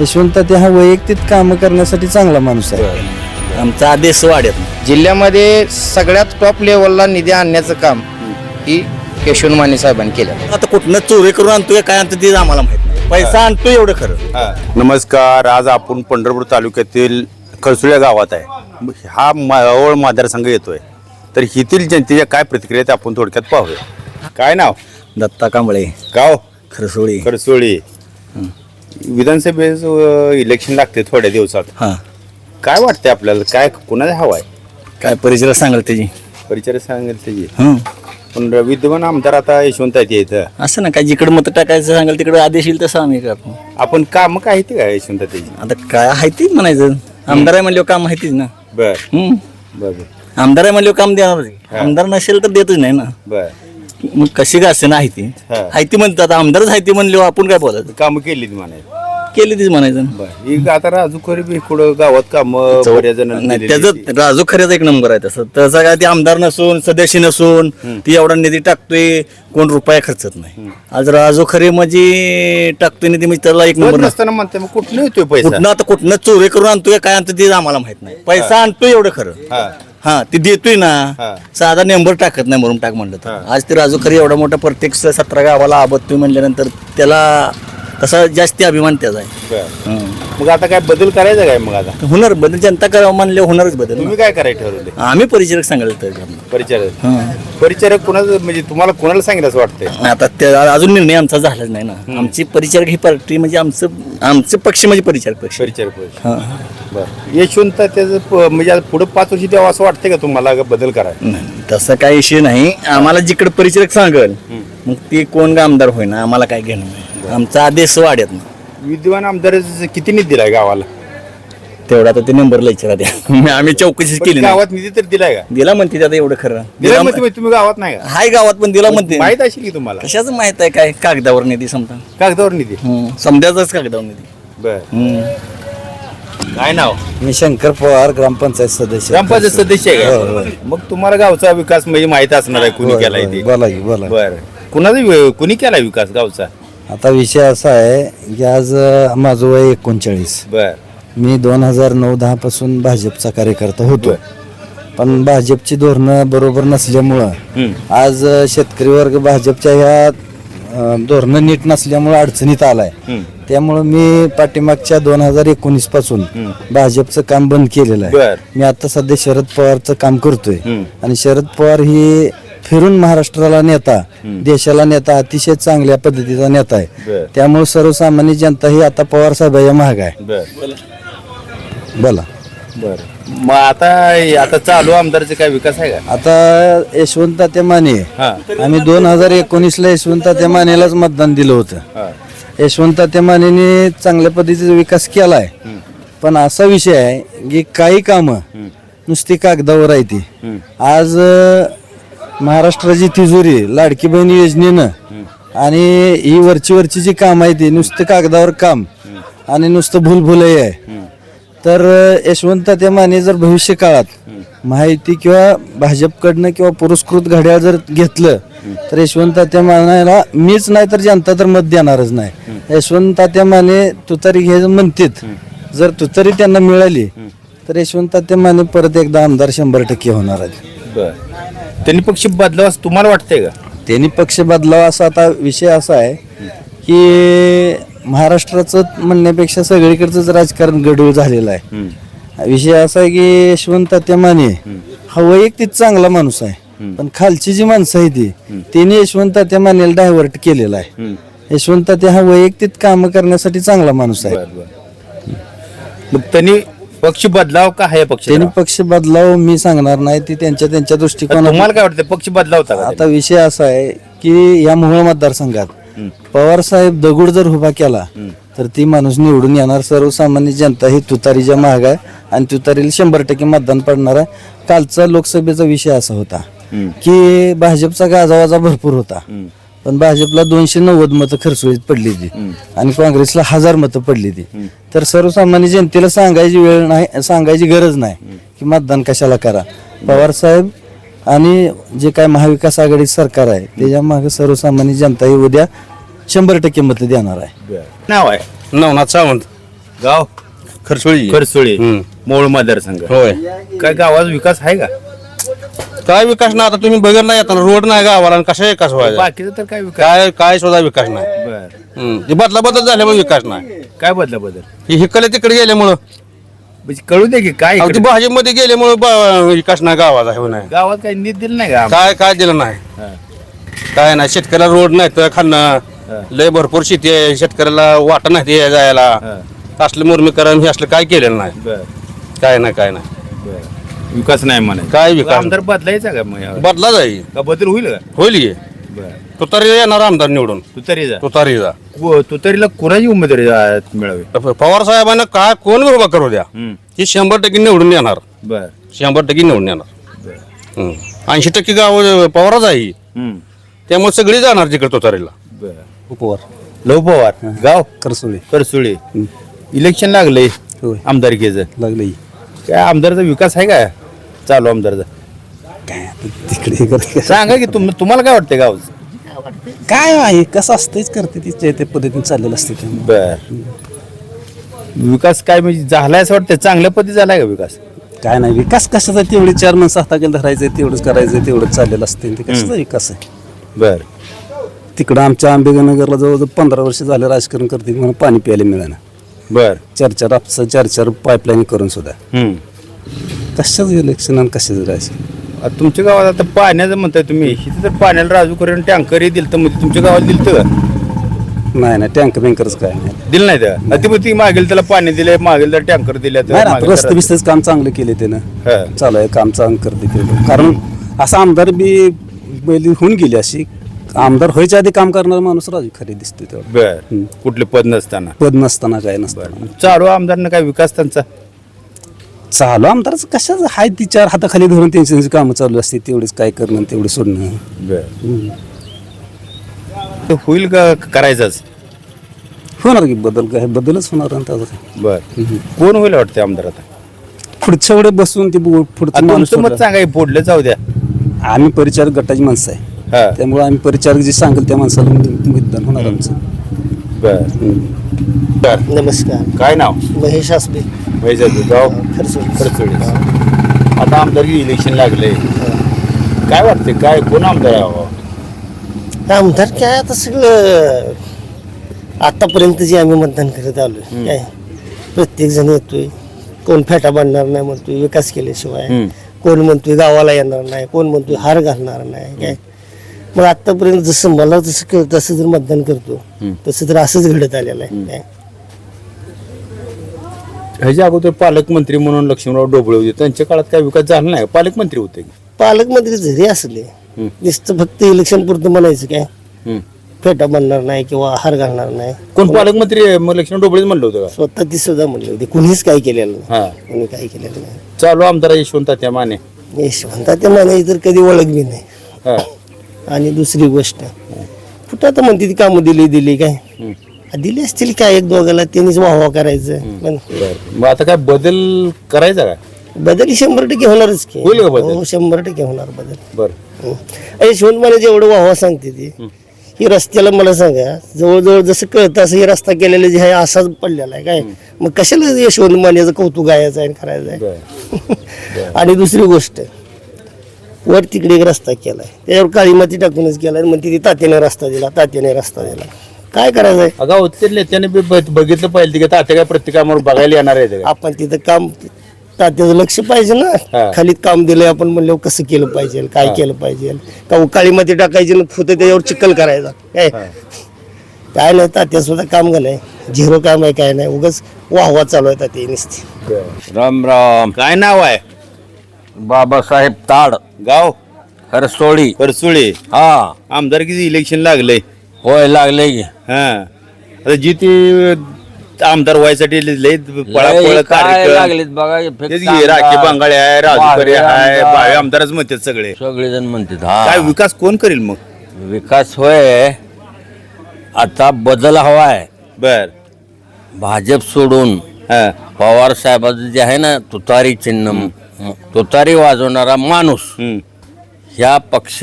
यशवंत ते हा वैयक्तिक कामं करण्यासाठी चांगला माणूस आहे. आमचा आदेश वाढत जिल्ह्यामध्ये सगळ्यात टॉप लेवलला निधी आणण्याचं काम ही केशव माने साहेबांनी केलं. आता कुठनं चोरी करून आणतोय काय आणतो ते आम्हाला माहीत नाही. पैसा आणतोय एवढं खरं. नमस्कार आज आपण पंढरपूर तालुक्यातील खळसुळ्या गावात आहे. हा मावळ मतदारसंघ येतोय. तर येथील जनतेच्या काय प्रतिक्रिया आहेत आपण थोडक्यात पाहूया. काय नाव? दत्ता कांबळे. गाव? खरसोळी. खडसोळी विधानसभेचं इलेक्शन लागते थोड्या दिवसात. हा. काय वाटतंय आपल्याला? काय कुणाला हवा आहे काय परिचय सांगाल त्याची? परिचय सांगेल त्याची. हं. पण विद्यमान आमदार आता यशवंत आहेत इथं. असं ना काय जिकडे मत टाकायचं सांगाल तिकडे आदेश येईल तसं आम्ही करतो आपण? काम काय आहे ते काय यशवंत त्याची? आता काय आहे तीच म्हणायचं. आमदार आहे म्हणल्यावर काम माहितीच ना. बर. हं. बर. आमदार आहे म्हणल्यावर काम देणार आमदार नसेल तर देतच नाही ना. बर. मग कशी का असे ना ती हा. आहे ती म्हणतात आमदारच आहे ती म्हणल्यावर आपण काय बोलायचं? कामं केली म्हणायचं. केली तीच म्हणायचं. बर ही आता राजू खरी बी पुढं गावात काम बऱ्याच जणांनी नाही. त्याचं राजू खऱ्याचा एक नंबर आहे तसं. त्याचा काय ते आमदार नसून सदस्य नसून ती एवढा निधी टाकतोय कोण रुपया खर्चत नाही. आज राजू खरे म्हणजे टाकतोय निधी म्हणजे त्याला एक नंबर नसताना म्हणते मग कुठनं येतोय पैसा? कुठनं आता कुठनं चोरी करून आणतोय काय आणतो ते आम्हाला माहीत नाही. पैसा आणतोय एवढं खरं. हा. हा ते देतोय. ना साधा नंबर टाकत नाही म्हणून टाक म्हणलं तर. आज ते राजू खरे एवढा मोठा प्रत्येक सतरा गावाला आबदतोय म्हणल्यानंतर त्याला तसा जास्ती अभिमान त्याचा आहे. बर. हं. मग आता काय बदल करायचा काय मग आता? होणार बदल जनता करावं म्हणले होणारच बदल. तुम्ही काय करायचं ठरवले? आम्ही परिचारक सांगायला तर परिचारक? हं. परिचारक कुणाचं म्हणजे तुम्हाला कोणाला सांगितलं असं वाटतंय? आता ते अजून निर्णय आमचा झालाच नाही ना. आमची परिचारक ही पार्टी म्हणजे आमचं आमचं पक्ष म्हणजे परिचारक पक्ष. परिचारक पद. हां. बर. यशवंत त्याचं प- म्हणजे आता पुढे पाच वर्ष द्यावं असं वाटतंय का तुम्हाला का बदल करायला? नाही, तसं काही विषय नाही. आम्हाला जिकडे परिचारक सांगल मग ते कोण आमदार होईना आम्हाला काय घेणं नाही. आमचा आदेश वाढत नाही विद्यमान आमदार किती निधी दिलाय गावाला? तेवढा तर ते नंबर विचारा द्या आम्ही चौकशी पण केली नाही. गावात निधी तर दिलाय का? दिला म्हणते ते आता एवढं खरं. दिला म्हणते म्हणजे तुम्ही गावात नाही का? हाय गावात पण दिला म्हणते. माहीत असेल की तुम्हाला? कशाच माहीत आहे काय? कागदावर निधी समजा. कागदावर निधी? समजायचाच कागदावर निधी. बर. हम्म. काय नाव? मी शंकर पवार ग्रामपंचायत सदस्य. ग्रामपंचायत सदस्य आहे हो, हो. का मग तुम्हाला गावचा विकास म्हणजे माहीत असणार आहे कुणी होय, केलाय होय. ते बोला की बोला. बर. कुणाचा वि- कुणी केलाय विकास गावचा? आता विषय असा आहे की आज अं, माझं वय एकोणचाळीस. बर. मी दोन हजार नऊ दहा पासून भाजपचा कार्यकर्ता होतो. पण भाजपची धोरणं बरोबर नसल्यामुळं. आज अं, शेतकरी वर्ग भाजपच्या ह्या अं, धोरणं नीट नसल्यामुळं अडचणीत आलाय. त्यामुळं मी पाठीमागच्या दोन हजार एकोणीसपासून भाजपचं काम बंद केलेलं आहे. बर. मी आता सध्या शरद पवारचं काम करतोय. आणि शरद पवार ही फिरून महाराष्ट्राला नेता देशाला नेता अतिशय चांगल्या पद्धतीचा नेता आहे. त्यामुळे सर्वसामान्य जनता ही आता पवार साहेबांच्या महाग आहे. बोला. बर. मग आता आता चालू आमदारचे काय विकास आहे का? आता यशवंत ते माने. आम्ही दोन हजार एकोणीस ला यशवंत ते मानेलाच मतदान दिलं होतं. यशवंत ते मानेने चांगल्या पद्धतीचा विकास केलाय. पण असा विषय आहे की काही कामं नुसती कागदावर आहे ती. आज महाराष्ट्राची तिजोरी लाडकी बहीण योजनेनं. आणि ही वरची वरची जी काम आहे ती नुसतं कागदावर काम आणि नुसतं भूलभुलही आहे. तर यशवंत ते माने जर भविष्य काळात माहिती किंवा भाजपकडनं किंवा पुरस्कृत घड्याळ जर घेतलं तर यशवंत त्या मानेला मीच नाही तर जनता तर मत देणारच नाही. यशवंत त्या माने तुतारी घ्यायचं म्हणतात जर तुतारी त्यांना मिळाली तर यशवंत त्या माने परत एकदा आमदार शंभर टक्के होणार आहेत. बरं. त्यांनी पक्ष बदलावा असं तुम्हाला वाटतंय का? त्यांनी पक्ष बदलावा असा आता विषय असा आहे की महाराष्ट्राचं म्हणण्यापेक्षा सगळीकडचंच राजकारण गडूळ झालेलं आहे. विषय असा आहे की यशवंत माने हा वैयक्तिक चांगला माणूस आहे. पण खालची जी माणसं आहे ती त्यांनी यशवंत त्या मानेला डायव्हर्ट केलेला आहे. यशवंत हा वैयक्तिक काम करण्यासाठी चांगला माणूस आहे. मग त्यांनी पक्ष बदलाव का आहे पक्ष त्यांनी पक्ष बदलाव मी सांगणार नाही ती त्यांच्या त्यांच्या दृष्टिकोनात तुम्हाला काय वाटतं पक्ष बदलावता का आता विषय असा आहे की या मोहोळ मतदारसंघात पवार साहेब दगड जर उभा केला तर ती माणूस निवडून येणार. सर्वसामान्य जनता ही तुतारीच्या महाग आहे आणि तुतारीला शंभर टक्के मतदान पडणार आहे. कालचा लोकसभेचा विषय असा होता की भाजपचा गाजावाजा भरपूर होता. पण भाजपला दोनशे नव्वद मतं खरसुळीत पडली ती. आणि काँग्रेसला हजार मतं पडली ती. तर सर्वसामान्य जनतेला सांगायची वेळ नाही सांगायची गरज नाही की मतदान कशाला करा. पवार साहेब आणि जे काय महाविकास आघाडी सरकार आहे त्याच्यामागे सर्वसामान्य जनता ही उद्या शंभर टक्के मतं देणार आहे. नाव आहे? नवनाथ सावंत. गाव? खरसोळी. खरसुळी. मोळ मतदारसंघ. होय. काय गावाचा विकास आहे का? काय विकास नाही आता तुम्ही बघत नाही आता रोड नाही गावाला आणि कशा विकास व्हायचा? बाकीचं तर काय विकास? काय काय सुद्धा विकास नाही. बर. हम्म. ते बदला बदल झाल्यामुळे विकास नाही. काय बदला बदल? हे हिकडे तिकडे गेल्यामुळं. म्हणजे कळू दे की काय इकडे? भाजपमध्ये गेल्यामुळे विकास नाही गावाचा हो नाही. गावात काही नीट दिलं नाही का काय काय दिलं नाही. हा. काय नाही शेतकऱ्याला रोड नाही तर खाणं. लय भरपूर शेती आहे शेतकऱ्याला वाटा नाही ते जायला. असलं मुर्मीकरण हे असलं काय केलेलं नाही. बर. काय नाही काय नाही. विकास नाही म्हणा. काय विकास? आमदार बदलायचा का मग यावेळी? बदला जाईल का बदल होईल का? होईल की. बर. तो तरी येणार आमदार निवडून. तू तरी जा. तो तरी जा. व- तू तरीला कुणाची उमेदवारी मिळावी? पवार साहेबांना काय कोण उभा करू द्या? हम्म. ते शंभर टक्के निवडून येणार. बर. शंभर टक्के निवडून येणार. ऐंशी टक्के गाव पवारच आहे ही. हम्म. त्यामुळे सगळी जाणार तिकडे तोतारीला बर. उपवार. लव पवार? गाव? करसोळी. करसुळे. इलेक्शन लागले होय. आमदारकीचं. लागले काय आमदारचा विकास आहे का चालू आमदारचा काय आता तिकडे हे करते. सांगा की तुम तुम्हाला काय वाटतंय गाव काय आहे कसं असतंच करते तिच्या त्या पद्धतीने चाललेलं असते ते. बर. विकास काय म्हणजे झालाय असं वाटतं चांगल्या पद्धती झालाय का विकास? काय नाही विकास कशाचा तेवढी चार माणसं हाताखाली धरायचं तेवढंच करायचं तेवढंच चाललेलं असते ते कशाचा विकास आहे. बर. तिकडं आमच्या आंबेगनगरला जवळजवळ पंधरा वर्ष झालं राजकारण करते म्हणून पाणी प्यायला मिळालं बर. चार चार आपसा चार चार पाईपलाईन करून सुद्धा. हम्म. कशाच इलेक्शन आणि कशाचं राहायचं आता तुमच्या गावात आता पाण्याचं म्हणताय तुम्ही. इथे तर पाण्याला राजू करून टँकरही दिलं तर म्हणजे तुमच्या गावात दिलं का नाही नाही टँक बँकरच काय नाही. दिलं नाही त्या ती ती मागेल त्याला पाणी दिले मागेल त्याला टँकर दिले नाही ना, रस्ते बिस्तेच काम चांगलं केले त्यानं. हा. चालू आहे काम चांगलं करते केलं कारण असा आमदार बी पहिली होऊन गेली अशी. आमदार व्हायच्या आधी काम करणारा माणूस राजू खरे दिसतो बर. कुठले पद नसताना. पद नसताना काय नसताना. चालू आमदारनं काय विकास त्यांचा? चालू आमदारच कशाच हाय ती चार हाताखाली धरून त्यांची त्यांची कामं चालू असते तेवढेच काय करणं आणि तेवढं सोडणं. बर. ते होईल का करायचंच? होणार की बदल काय? बदलच होणार आणि त्याचं काय. बर. कोण होईल वाटते आमदार आता? पुढच्या वेळे बसून ते बु- पुढचं आता माणूस तुमचं मत सोडलं. सांगा हे फोडलं जाऊ द्या. आम्ही परिचारक गटाची माणसं आहे. हा. त्यामुळे आम्ही परिचारक जे सांगेल त्या माणसाला मतदान होणार आमचं. बर. बर नमस्कार. काय नाव? महेश आसबे. वैजाचं गाव? खरसोली खरचोडी आता आमदारकी इलेक्शन लागले. काय वाटते काय कोण आमदार हवा आमदार काय आता सगळं आतापर्यंत जे आम्ही मतदान करत आलो काय? प्रत्येक जण येतोय. कोण फेटा बांधणार नाही म्हणतोय विकास केल्याशिवाय. कोण म्हणतोय गावाला येणार नाही कोण म्हणतोय हार घालणार नाही काय? मग आतापर्यंत जसं मला जसं तसं जर मतदान करतो तसं तर असंच घडत आलेलं आहे काय? ह्याच्या अगोदर पालकमंत्री म्हणून लक्ष्मणराव डोबळे होते. त्यांच्या काळात काय विकास झाला नाही? पालकमंत्री होते पालकमंत्री जरी असले नुसतं फक्त इलेक्शन पुरतं म्हणायचं काय. फेटा बांधणार नाही किंवा हार घालणार नाही. कोण पालकमंत्री? लक्ष्मण डोबळेच म्हणलं होतं का? स्वतः ती सुद्धा म्हणली होती. कुणीच काही केलेलं नाही. कोणी काही केलेलं नाही. चालू आमदार यशवंत त्या माने. यशवंता ते म्हणायची तर कधी ओळख बी नाही. आणि दुसरी गोष्ट कुठं आता म्हणते ती कामं दिली दिली काय? दिली असतील काय एक दोघाला त्यांनीच वाहवा करायचं. पण बरं. मग आता काय बदल करायचा का? बदल ही शंभर टक्के होणारच की. होईल का बदल? हो, शंभर टक्के होणार बदल. बर. हं. यशवंत माने जेवढं वाहवा सांगते ती. ही रस्त्याला मला सांगा जवळजवळ जसं कळतं असं हे रस्ता केलेलं जे आहे असाच पडलेला आहे. काय? मग कशाला यशवंत मानेचं कौतुक गायचं आहे आणि करायचं आहे? बर. आणि दुसरी गोष्ट वर तिकडे एक रस्ता केलाय. त्याच्यावर काळी माती टाकूनच केलाय. म्हणते ती तात्याने रस्ता दिला तात्याने रस्ता दिला. काय करायचंय? अगं तिथले त्याने बी बघितलं पाहिजे की तात्या काय प्रत्येक कामावर बघायला येणार आहे का आपण तिथं काम तात्याचं लक्ष पाहिजे हा. ना खाली काम दिलंय आपण म्हणलं कसं केलं पाहिजे? काय केलं पाहिजे? का काळी माती टाकायची ना फुतं त्याच्यावर चिखल करायचा? काय? काय नाही तात्या सुद्धा काम झालंय झिरो काम आहे काय नाही. उगाच वाहवा चालू आहे तात्या नुसती. राम राम. काय नाव आहे? बाबासाहेब ताड. गाव? हरसोळी परसुळे हा. आमदारकीचं इलेक्शन लागलंय. होय लागले की. हा. आता जी ती आमदार व्हायसाठी लय पळापळ लय काय कार्यक्रम लागलेत बघा हे तेच फक्त की, राखी बांगाळे आहे राजू खरे भावे आहे. भावे आमदारच म्हणतात सगळे. सगळेजण म्हणतात काय हा विकास कोण करेल मग? विकास होय. आता बदल हवाय बर. भाजप सोडून हा. पवार साहेबाचं जे आहे ना तुतारी चिन्ह म- तुतारी वाजवणारा माणूस हम्म, ह्या पक्ष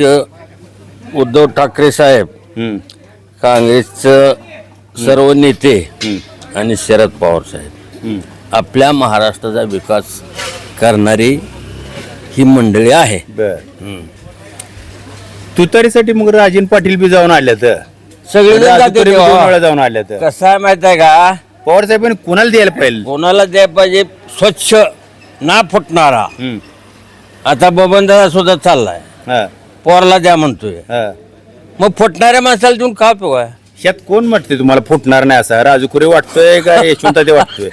उद्धव ठाकरे साहेब हम्म, काँग्रेसचं सर्व नेते आणि शरद पवार साहेब. आपल्या महाराष्ट्राचा विकास करणारी ही मंडळी आहे. बर. तुतारीसाठी मग राजन पाटील बी जाऊन आल्या तर. सगळे जाऊन आल्या तर. कसं आहे माहीत आहे का? पवार साहेबांनी कुणाला द्यायला पाहिजे? कोणाला द्यायला पाहिजे? स्वच्छ ना फुटणारा. आता बबनदादा सुद्धा चाललाय. पोरला द्या म्हणतोय. हा. मग फुटणाऱ्या माणसाला देऊन का उपयोग आहे ह्यात कोण वाटते तुम्हाला फुटणार नाही असा? राजू खुरे वाटतोय का यशवंत ते वाटतोय?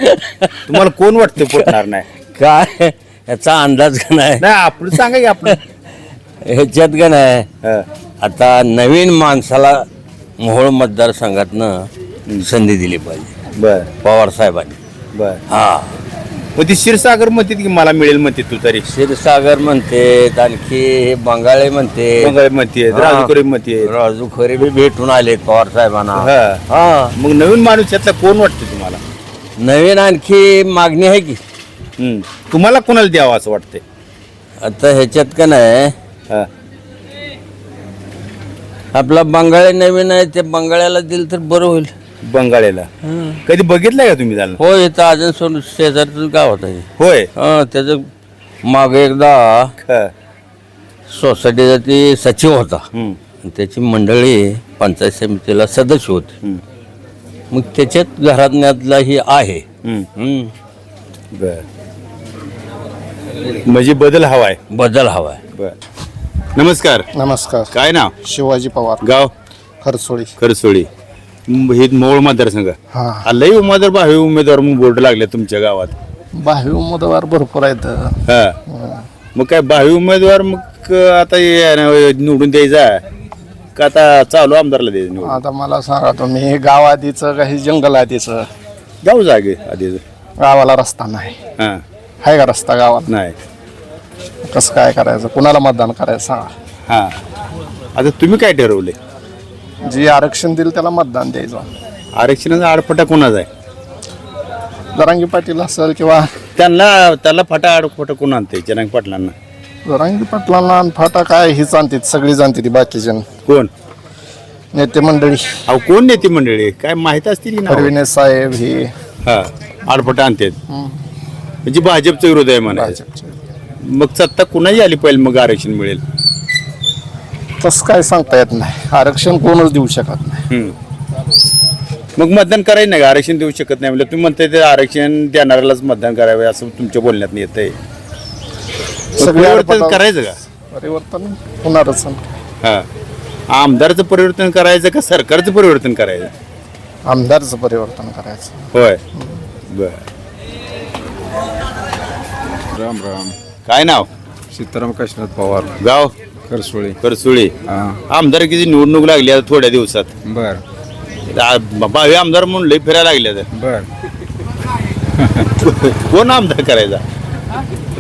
तुम्हाला कोण वाटतंय फुटणार नाही? काय? याचा अंदाज का नाही? नाही आपण सांगा की आपण ह्याच्यात का नाही? हा, आता नवीन माणसाला मोहोळ मतदारसंघातनं संधी दिली पाहिजे. बर. पवार साहेबांनी. बर. हा. मग ती क्षीरसागर म्हणते की मला मिळेल म्हणते तू तरी. क्षीरसागर म्हणते आणखी हे बंगाळे म्हणते. बंगाल म्हणते हा. म्हणते. राजू खरे बी भेटून आले पवार साहेबांना. हा. हा. मग नवीन माणूस यातला कोण वाटतं तुम्हाला? नवीन आणखी मागणी आहे की. हम्म. तुम्हाला कोणाला द्यावं असं वाटतंय? आता ह्याच्यात का नाही? हा. आपला बंगाळे नवीन आहे ते बंगाळ्याला दिलं तर बरं होईल. बंगाळेला. कधी बघितलंय का तुम्ही त्याला हो इथं अजून सोडून शेजारचं गाव होतं हे. होय. हा त्याचं मागे एकदा हा. सोसायटीचा ती सचिव होता. हम्म. आणि त्याची मंडळी पंचायत समितीला सदस्य होती. हम्म. मग त्याच्यात घरातल्यातला ही आहे. हम्म. हम्म. बर. म्हणजे बदल हवाय. बदल हवाय. बर. नमस्कार. नमस्कार. काय नाव? शिवाजी पवार. गाव? खरसोळी. खरसोळी. हे मोहोळ मतदारसंघ. हा. आ, लई उमेदवार भावी उमेदवार मग बोर्ड लागले तुमच्या गावात. भावी उमेदवार भरपूर आहेत. हा. मग काय भावी उमेदवार मग आता हे निवडून द्यायचा. का आता चालू आमदारला द्यायचं निवडून? आता मला सांगा तुम्ही हे गाव आधीचं काही जंगल आधीचं? गाव जागे आधी गावाला रस्ता नाही. हा. आहे का रस्ता गावाला? नाही. कसं काय करायचं? कुणाला मतदान करायचं? सांगा. हा. आता तुम्ही काय ठरवले जे आरक्षण दिलं त्याला मतदान द्यायचं. आरक्षणाचा आडफटा कोणाचा आहे? जरांगी पाटील असेल किंवा त्यांना त्याला फटा आडफटा कोण आणते जनांग पाटलांना. जरांगी पाटलांना आणि फाटा काय हीच आणते सगळीच आणते ती बाकीचे कोण? नेते मंडळी. अहो कोण नेते मंडळी? काय माहीत असतील की? परविने साहेब ही. हा आडफटा आणतात. म्हणजे भाजपचा विरोध आहे म्हणा भाजपचे. मग सत्ता कुणाही आली पाहिजे मग आरक्षण मिळेल? तसं काय सांगता येत नाही. आरक्षण कोणच देऊ शकत नाही. हम्म. मग मतदान करायचं नाही का? आरक्षण देऊ शकत नाही म्हणजे तुम्ही म्हणताय ते आरक्षण देणाऱ्यालाच मतदान करावे असं तुमच्या बोलण्यात येत आहे सगळे परिवर्तन करायचं का? परिवर्तन होणारच हा. आमदारचं परिवर्तन करायचं का सरकारचं परिवर्तन करायचं? आमदारचं परिवर्तन करायचं. होय. बर. राम राम. काय नाव? सीताराम काशीनाथ पवार. गाव? करसोळी. करसुळी. हा. आमदारकीची निवडणूक लागली आता थोड्या दिवसात. बर. आ- भावी आमदार म्हणून लय फिरायला लागले बर. कोण आमदार करायचा?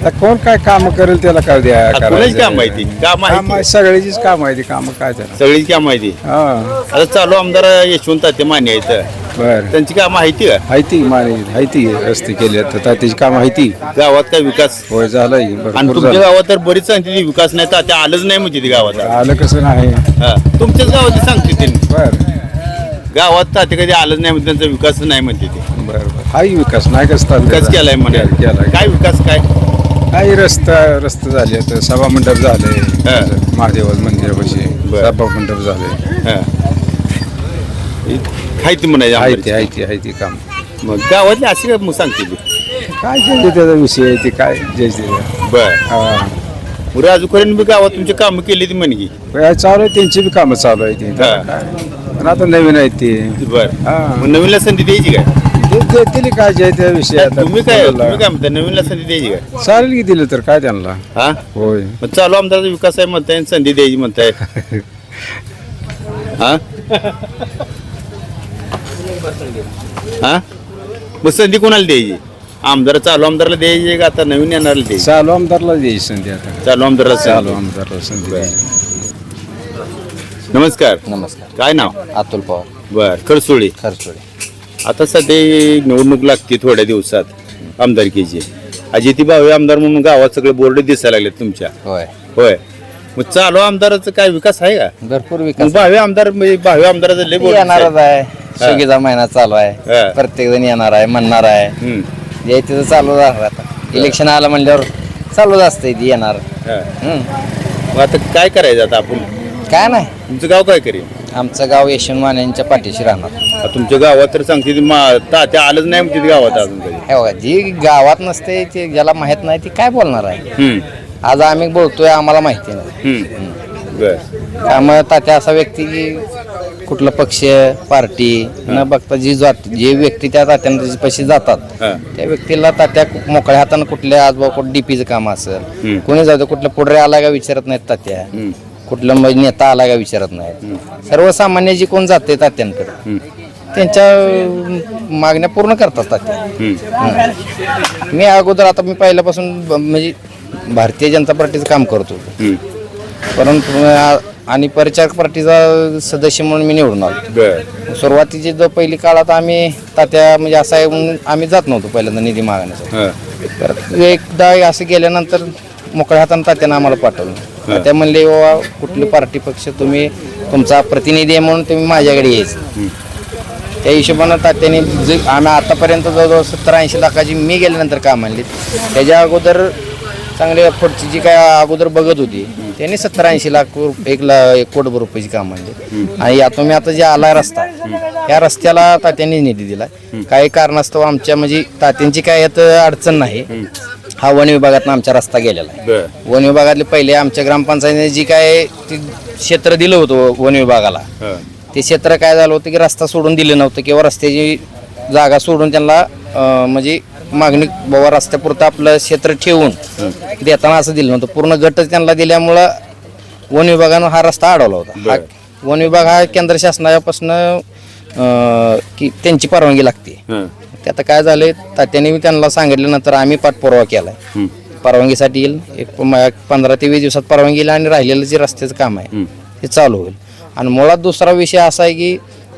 आता कोण काय काम करेल त्याला काय द्या आता कोणाची काम माहिती काम काम माहिती आहे सगळ्याचीच काम आहे ती काम काय त्याला सगळीच काम माहिती हा. आता चालू आमदार यशवंत ते मान्य आहेत. बर. त्यांची काम माहिती का? आहे ती माने आहे ती रस्ते केले तर त्याची काम आहे ती. गावात काय विकास? होय झालंय आणि भरपूर तुमच्या झालं गावात तर बरीच सांगते ती विकास नाही तर त्या आलंच नाही म्हणजे ती गावात. आलं कसं नाही. हा. तुमच्याच गावात सांगते ते. बर. गावात तर ते कधी आलंच नाही म्हणजे त्यांचा विकास नाही म्हणते ते. बर बर. हाही विकास नाही कसं विकास केलाय म्हणे. काय विकास काय? काही रस्ता रस्ते झाले. तर सभा मंडप झाले. हा. महादेव मंदिरापाशी बर. सभा मंडप झाले. हा. म्हणायची आहे ती आमदारची. आहे ती आहे ती काम. मग गावातली अशी काय मग सांगते ती? काय जे त्याचा विषय आहे ते काय जे ते बर. हा. राजू खरेन बी गावात तुमची कामं केली ती म्हणे की. काय चालू आहे त्यांची बी कामं चालू आहे ती. हा. पण आता नवीन आहेत ती. बर. हा. मग नवीनला संधी द्यायची काय? ते देतील काय जे त्या विषय आता तुम्ही काय. तुम्ही काय म्हणता नवीनला संधी द्यायची काय चालेल की दिलं तर काय त्यांना? हा? होय. मग चालू आमदाराचा विकास आहे म्हणताय आणि संधी द्यायची म्हणताय. हा? हा? मग संधी कोणाला द्यायची? आमदार चालू आमदारला द्यायची का आता नवीन येणारला द्यायची? चालू आमदारला द्यायची संधी आता. चालू आमदारला चालू. आमदारला संधी द्यायची. नमस्कार. नमस्कार. काय नाव? अतुल पवार. बर खरसोळी. खरसोळी. आता सध्या निवडणूक लागते थोड्या दिवसात आमदारकीची. अजिती भावे आमदार म्हणून गावात सगळे बोर्ड दिसायला लागले तुमच्या. होय. होय. मग चालू आमदाराचा काय विकास आहे का? भरपूर मग विकास भावी आमदार म्हणजे भावी आमदाराचं लय बोलणं येणारच आहे. सुगीचा महिना चालू हा. आहे प्रत्येक जण येणार आहे म्हणणार आहे. हम्म. जे तिथं चालू राहणार आता. इलेक्शन आलं म्हणल्यावर चालूच असतंय ती येणार. हा. हम्म. मग आता काय करायचं आता आपण? काय नाही. तुमचं गाव काय करेल आमचं गाव यशवंत मान्यांच्या पाठीशी राहणार तुमच्या गावात तर सांगते ती मा- तात्या आलंच नाही तिथे गावात अजून कधी हे बघा जी गावात नसते ते ज्याला माहीत नाही ती काय बोलणार आहे हम्म. आज आम्ही बोलतोय आम्हाला माहिती नाही हम्म. बर त्यामुळे तात्या असा व्यक्ती की कुठला पक्ष पार्टी न बघता जी जात जे व्यक्ती त्या तात्यांच्या पैसे जातात हा. त्या व्यक्तीला तात्या कु- मोकळ्या हातानं कुठल्या आजोबा कुठं डीपीचं काम असेल हम्म. कोणी जातं कुठलं पुढे आला का विचारत नाहीत तात्या हम्म. कुठलं म्हणजे नेता आला का विचारत नाहीत सर्वसामान्य जी कोण जाते तात्यांकडे त्यांच्या मागण्या पूर्ण करतात तात्या. मी अगोदर आता मी पहिल्यापासून म्हणजे भारतीय जनता पार्टीचं काम करतो. परंतु आणि परिचारक पार्टीचा सदस्य म्हणून मी निवडून आलो. सुरुवातीची जो पहिली काळात आम्ही तात्या म्हणजे असं आहे म्हणून आम्ही जात नव्हतो पहिल्यांदा निधी मागण्यासाठी. हा. तर एकदा असं गेल्यानंतर मोकळ्या हातानं तात्यानं आम्हाला पाठवलं. तात्या म्हणले बाबा कुठली पार्टी पक्ष तुम्ही तुमचा प्रतिनिधी आहे म्हणून तुम्ही माझ्याकडे यायचं. त्या हिशोबानं तात्याने जे आम्ही आतापर्यंत जवळजवळ सत्तर ऐंशी लाखाची मी गेल्यानंतर काम आणली. त्याच्या अगोदर चांगले पुढची जी काय अगोदर बघत होती त्यांनी सत्तर ऐंशी लाख रुप- एक ला एक कोटी रुपयाची काम आणली. आणि यातून मी आता जे आला रस्ता या रस्त्याला तात्यांनी निधी दिला. काही कारणास्तव आमच्या म्हणजे तात्यांची काय यात अडचण नाही. हा वन विभागातनं आमचा रस्ता गेलेला आहे. बर. वन विभागातले पहिले आमच्या ग्रामपंचायतीने जी काय ती क्षेत्र दिलं होतं वन विभागाला हा. ते क्षेत्र काय झालं होतं की रस्ता सोडून दिले नव्हतं किंवा रस्त्याची जागा सोडून त्यांना अं, म्हणजे मागणी बाबा रस्त्यापुरतं आपलं क्षेत्र ठेवून देताना असं दिलं नव्हतं. पूर्ण गटच त्यांना दिल्यामुळं वन विभागानं हा रस्ता अडवला होता. हा वन विभाग हा केंद्र शासनापासून की त्यांची परवानगी लागते. हा. ते आता काय झालंय तात्याने मी त्यांना सांगितल्यानंतर आम्ही पाठपुरावा केलाय. परवानगीसाठी येईल. एक पंधरा ते वीस दिवसात परवानगी येईल आणि राहिलेलं जे रस्त्याचं काम आहे ते चालू होईल. आणि मुळात दुसरा विषय असा आहे की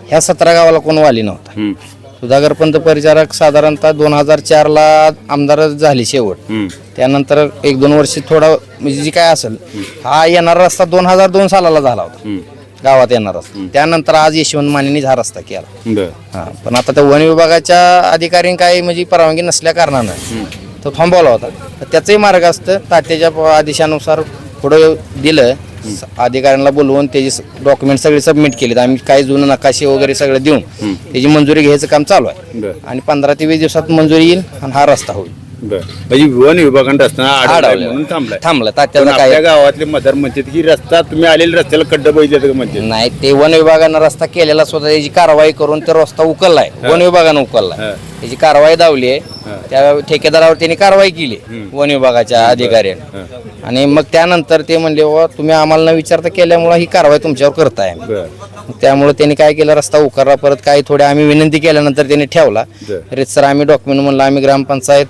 ह्या सतरा गावाला कोण वाली नव्हता. हम्म. सुधाकर पंत परिचारक साधारणतः दोन हजार चारला आमदार झाले शेवट. हम्म. त्यानंतर एक दोन वर्ष थोडा म्हणजे जी काय असेल हा येणारा रस्ता दोन हजार दोन सालाला झाला होता. गावात येणार रस्ता त्यानंतर आज यशवंत मानेनीच हा रस्ता केला. बर. हा पण आता त्या वन विभागाच्या अधिकाऱ्यांनी काही म्हणजे परवानगी नसल्या कारणानं तो थांबवला होता. तर त्याचंही मार्ग असतं. तात्याच्या प- आदेशानुसार पुढं दिलं. स- अधिकाऱ्यांना बोलवून त्याचे डॉक्युमेंट सगळे सबमिट केलेत. आम्ही काही जुनं नकाशे वगैरे सगळं देऊन त्याची मंजुरी घ्यायचं काम चालू आहे. बर. आणि पंधरा ते वीस दिवसात मंजुरी येईल आणि हा रस्ता होईल. बर. म्हणजे वन विभागाने रस्ता. म्हणून थांबलं पण तात्याचं आपल्या गावातले मतदार म्हणतात की रस्ता तुम्ही आलेले रस्त्याला खड्डा बघितले म्हणते नाही ते वन विभागानं रस्ता केलेला स्वतः त्याची कारवाई करून तो रस्ता उकललाय. वन विभागानं उकललाय. त्याची कारवाई दावली आहे. त्या ठेकेदारावर त्यांनी कारवाई केली वन विभागाच्या अधिकाऱ्याने. आणि मग त्यानंतर ते म्हणले तुम्ही आम्हाला न विचारता केल्यामुळे ही कारवाई तुमच्यावर करताय. आम्ही." बर. मग त्यामुळे त्यांनी काय केलं रस्ता उकारला परत काही थोडे आम्ही विनंती केल्यानंतर त्यांनी ठेवला. बरं. सर आम्ही डॉक्युमेंट म्हणलं आम्ही ग्रामपंचायत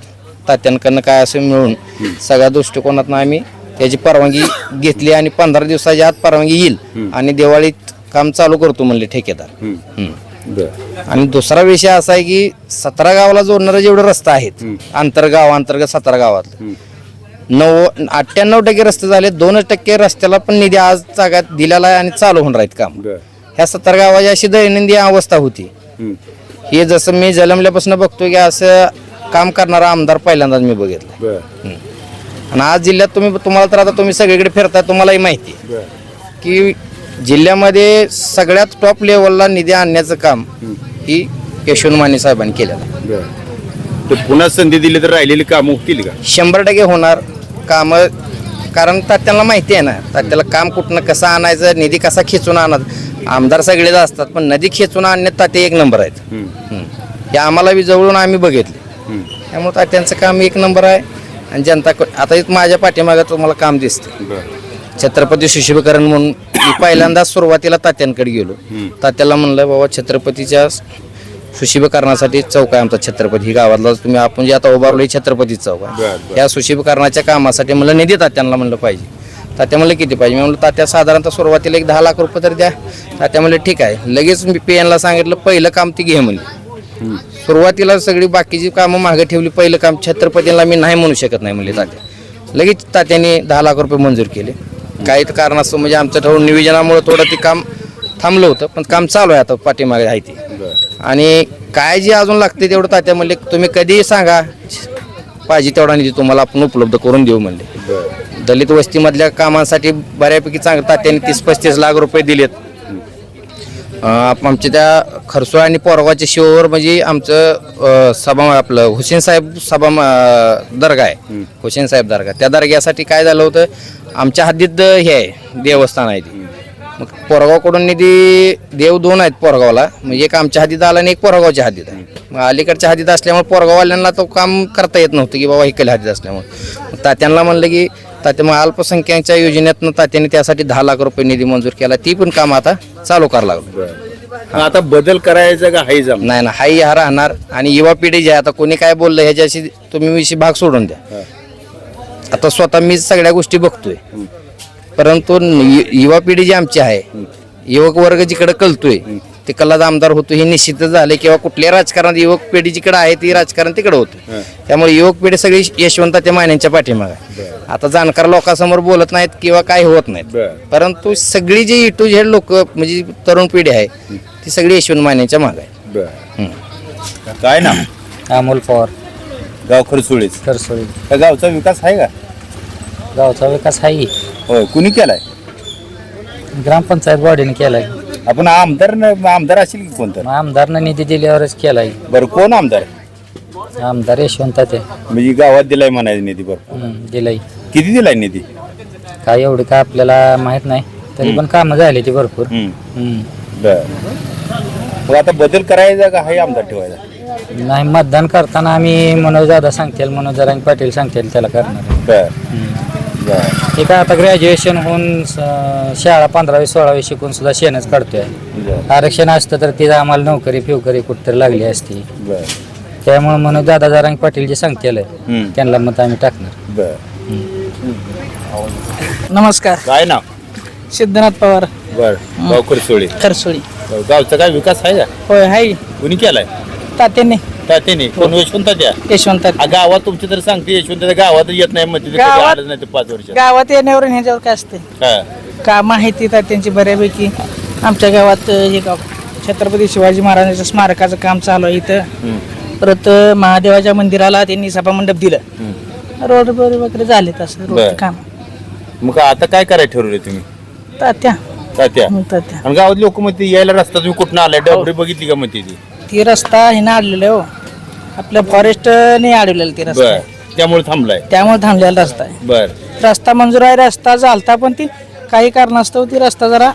तात्यांकडनं काय असं मिळून सगळ्या दृष्टिकोनातनं आम्ही त्याची परवानगी घेतली आणि पंधरा दिवसाच्या आत परवानगी येईल. आणि दिवाळीत काम चालू करतो म्हणले ठेकेदार. आणि दुसरा विषय असा आहे की सतरा गावाला जोडणारे जेवढे रस्ते आहेत आंतरगाव अंतर्गत सतरा गावात नव्व अठ्ठ्याण्णव टक्के रस्ते झाले दोनच टक्के रस्त्याला पण निधी आज जागात दिलेला आहे आणि चालू होऊन राहीत काम. ह्या सतरा गावाची अशी दैनंदिन अवस्था होती. हे जसं मी जन्मल्यापासून बघतोय की असं काम करणारा आमदार पहिल्यांदाच मी बघितलं. बर. आणि आज जिल्ह्यात तुम्ही तुम्हाला तर आता तुम्ही सगळीकडे फिरताय तुम्हालाही माहिती आहे. बर. की जिल्ह्यामध्ये सगळ्यात टॉप लेवलला निधी आणण्याचं काम ही यशवंत माने साहेबांनी केलेलं आहे. बर. तर पुन्हा संधी दिली तर राहिलेली कामं होतील का? शंभर टक्के होणार कामं कारण तात्याला माहिती आहे ना तात्याला काम कुठनं कसं आणायचं निधी कसा खेचून आणायचा आमदार सगळेच असतात पण नदी खेचून आणण्यात ताते एक नंबर आहेत. हम्म. हे आम्हाला बी जवळून आम्ही बघितले. त्यामुळे तात्यांचं काम एक नंबर आहे. आणि जनता आता इथं माझ्या पाठीमागं तुम्हाला काम दिसते छत्रपती सुशोभीकरण म्हणून मी पहिल्यांदा सुरुवातीला तात्यांकडे गेलो. तात्याला म्हणलं बाबा छत्रपतीच्या सुशोभीकरणासाठी चौक आहे आमचा छत्रपती. ही गावातला तुम्ही आपण जे आता उभारलो ही छत्रपती चौक आहे. या सुशोभीकरणाच्या कामासाठी म्हणलं निधी तात्यांना म्हणलं पाहिजे. तात्या म्हणलं किती पाहिजे? मी म्हणलं तात्या साधारणतः सुरुवातीला एक दहा लाख रुपये तर द्या. तात्या म्हणलं ठीक आहे. लगेच मी पी एनला सांगितलं पहिलं काम ती घे म्हणली सुरुवातीला सगळी बाकीची कामं मागे ठेवली. पहिलं काम छत्रपतीला मी नाही म्हणू शकत नाही म्हणले तात्या. लगेच तात्याने दहा लाख रुपये मंजूर केले. काही कारणास्तव म्हणजे आमचं ठरवून नियोजनामुळे थोडं ते काम थांबलं होतं पण काम चालू आहे आता पाठीमागे आहे ते. आणि काय जे अजून लागते तेवढं तात्या म्हणले तुम्ही कधीही सांगा. पाहिजे तेवढा निधी तुम्हाला आपण उपलब्ध करून देऊ म्हणले. दलित वस्तीमधल्या कामांसाठी बऱ्यापैकी चांगलं तात्याने तीस पस्तीस लाख रुपये दिलेत. आमच्या त्या खरसोळ आणि पोरगावच्या शिवावर म्हणजे आमचं सभा आपलं हुसेन साहेब सभा दर्गा आहे. हुसेन साहेब दर्गा. त्या दर्ग्यासाठी काय झालं होतं आमच्या हद्दीत हे आहे देवस्थान आहे ते. मग पोरगावकडून निधी देव दोन आहेत पोरगावला. म्हणजे एक आमच्या हद्दीत आला आणि एक पोरगावच्या हद्दीत आहे. मग अलीकडच्या हद्दीत असल्यामुळे पोरगाववाल्यांना तो काम करता येत नव्हतं की बाबा इकडल्या हद्दीत असल्यामुळे. तात्यांना म्हणलं की तात्या मग अल्पसंख्याकच्या योजनेतनं तात्याने त्यासाठी दहा लाख रुपये निधी मंजूर केला. ती पण काम आता चालू करावं लागलं. आता बदल करायचा का हाही जम नाही ना हाही हा राहणार. आणि युवा पिढी जी आहे आता कोणी काय बोललं ह्याच्याशी तुम्ही विषयी भाग सोडून द्या. आता स्वतः मी सगळ्या गोष्टी बघतोय. परंतु यु- युवा पिढी जी आमची आहे युवक वर्ग जिकडे कलतोय ते कलाच आमदार होतो हे निश्चितच झाले किंवा कुठल्या राजकारणात युवक पिढी जिकडे आहे ती राजकारण तिकडे होतं. त्यामुळे युवक पिढी सगळी यशवंत त्या मान्यांच्या पाठीमागे आहे. आता जाणकार लोकांसमोर बोलत नाहीत किंवा काय होत नाहीत. परंतु सगळी जी ई टू झेड लोक म्हणजे तरुण पिढी आहे ती सगळी यशवंत मान्यांच्या मागे आहे. काय ना अमोल पवार. गाव खरसुळीच. करसोळी त्या गावचा विकास आहे का? गावचा विकास आहे. होय कुणी केलाय? ग्रामपंचायत बॉडीने केलाय. आपण आमदार न- आमदार असेल की कोणतं आमदारनं निधी दिल्यावरच केलाय. बरं कोण आमदार? आमदार यशवंत ते. म्हणजे गावात दिलाय म्हणायचं निधी बरं. दिलाय. किती दिलाय निधी? काय एवढं काय आपल्याला माहीत नाही. तरी पण कामं झाली ती भरपूर. हम्म. हम्म. बर. मग आता बदल करायचा का हाही आमदार ठेवायचा? नाही मतदान करताना आम्ही मनोज दादा सांगतील मनोज दादा पाटील सांगतील त्याला करणार. बर. बर. काय आता ग्रॅज्युएशन होऊन स- शाळा पंधरावी सोळावी शिकून सुद्धा शेणच काढतोय. बर. आरक्षण असतं तर तिथं आम्हाला नोकरी फिवकरी कुठतरी लागली असती. बर. त्यामुळे म्हणून दादा जरांग पाटील जे सांगतील हम्म. त्यांना मत आम्ही टाकणार. बर. नमस्कार. काय ना सिद्धनाथ पवार. बर. गाव खरसुळी खरसोळी. गावचा काय विकास आहे का? होय हाय कुणी केलाय? तात्याने. तात्याने कोण यशवंत त्या यशवंत गावात तुमची तर सांगते यशवंत गावात येत नाही कधी गावात- नाही ते पाच वर्ष. गावात येण्यावर आणि ह्याच्यावर काय असते? हा. का माहिती तात्यांची बऱ्यापैकी? आमच्या गावात अं, हे गाव छत्रपती शिवाजी महाराजांच्या स्मारकाचं काम चालू आहे इथं. परत अं, महादेवाच्या मंदिराला त्यांनी सभामंडप दिलं. रोड वगैरे झाले तसं बरं. रोड काम. मग आता काय करायला ठरवले तुम्ही? तात्या. तात्या. तात्या. आणि गावात लोक म्हणते यायला रस्ता तुम्ही कुठं आलाय? डबरी बघितली का म्हणते ती? ती रस्ता हे अडलेलं हो. आपल्या फॉरेस्टने अडवलेला ती रस्ता. बर. त्यामुळे थांबलाय. त्यामुळे थांबलेला रस्ता आहे. बर. रस्ता मंजूर आहे रस्ता झालता पण ती काही कारणास्तव ती रस्ता जरा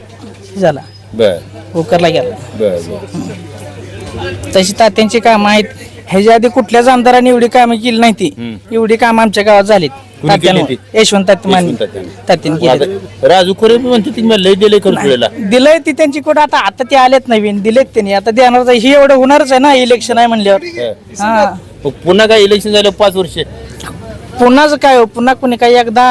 झाला. बर. उकरला गेला. बर बर. तशी तात्यांची कामं आहेत. ह्याच्या आधी कुठल्याच आमदारांनी एवढी कामं केली नाही ती. एवढी कामं आमच्या गावात झालीत. कुणी केली तात्यानं- ती? यशवंत तात्याने यशवंत तात्याने. तात्याने केली. आता राजू खरे म्हणते ती मला लय दिले दिलंय ती त्यांची कुठं? आता आता ते आलेत नवीन. दिलेत त्यांनी. आता देणार ही एवढं होणारच आहे ना इलेक्शन आहे म्हणल्यावर. हा. मग पुन्हा काय इलेक्शन झालं पाच वर्ष पुन्हाच काय हो? पुन्हा कोणी काही एकदा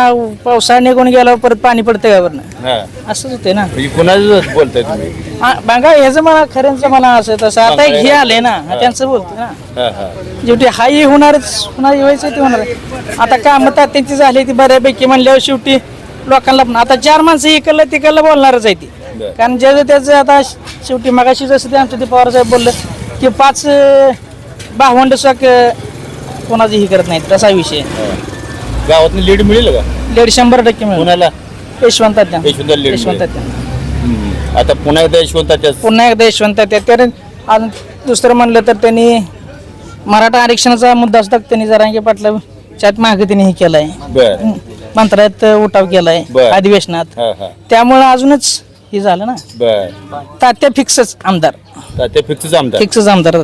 पावसाळा निघून गेल्यावर परत पाणी पडतं का वरनं हा. असंच होते ना. म्हणजे कुणाच बोलताय तुम्ही? हा, बघा ह्याचं मला खऱ्यांचं मला असं तसं. आता एक हे आलंय ना हा. त्यांचं बोलतोय ना. हा हा. शेवटी हाही होणारच होणार व्हायचं ते होणार आता काम त्यांची झाली ती बऱ्यापैकी म्हणल्यावर शेवटी लोकांना पण आता चार माणसं इकडलं तिकडलं बोलणारच आहे ती. बरं. कारण ज्याचं त्याचं आता शेवटी मगाशी जसं ते आमचं ते पवार साहेब बोललं की पाच अं, भावंड सक कोणाचं ही करत नाहीत तसा विषय. गावात लीड मिळेल का? दीड शंभर टक्के मिळून कुणाला यशवंत लीड. हम्म. आता पुन्हा एकदा यशवंताच्या पुन्हा एकदा यशवंत आणि दुसरं म्हणलं तर त्यांनी मराठा आरक्षणाचा मुद्दा असता त्यांनी जरांगे पाटला त्यात मागे त्यांनी हे केलाय. बर. मंत्रालयात उठाव केलाय बर. अधिवेशनात. हा हा. त्यामुळे अजूनच हे झालं ना. बर. तात्या फिक्सच आमदार. तात्या फिक्सच आमदार. फिक्सच आमदार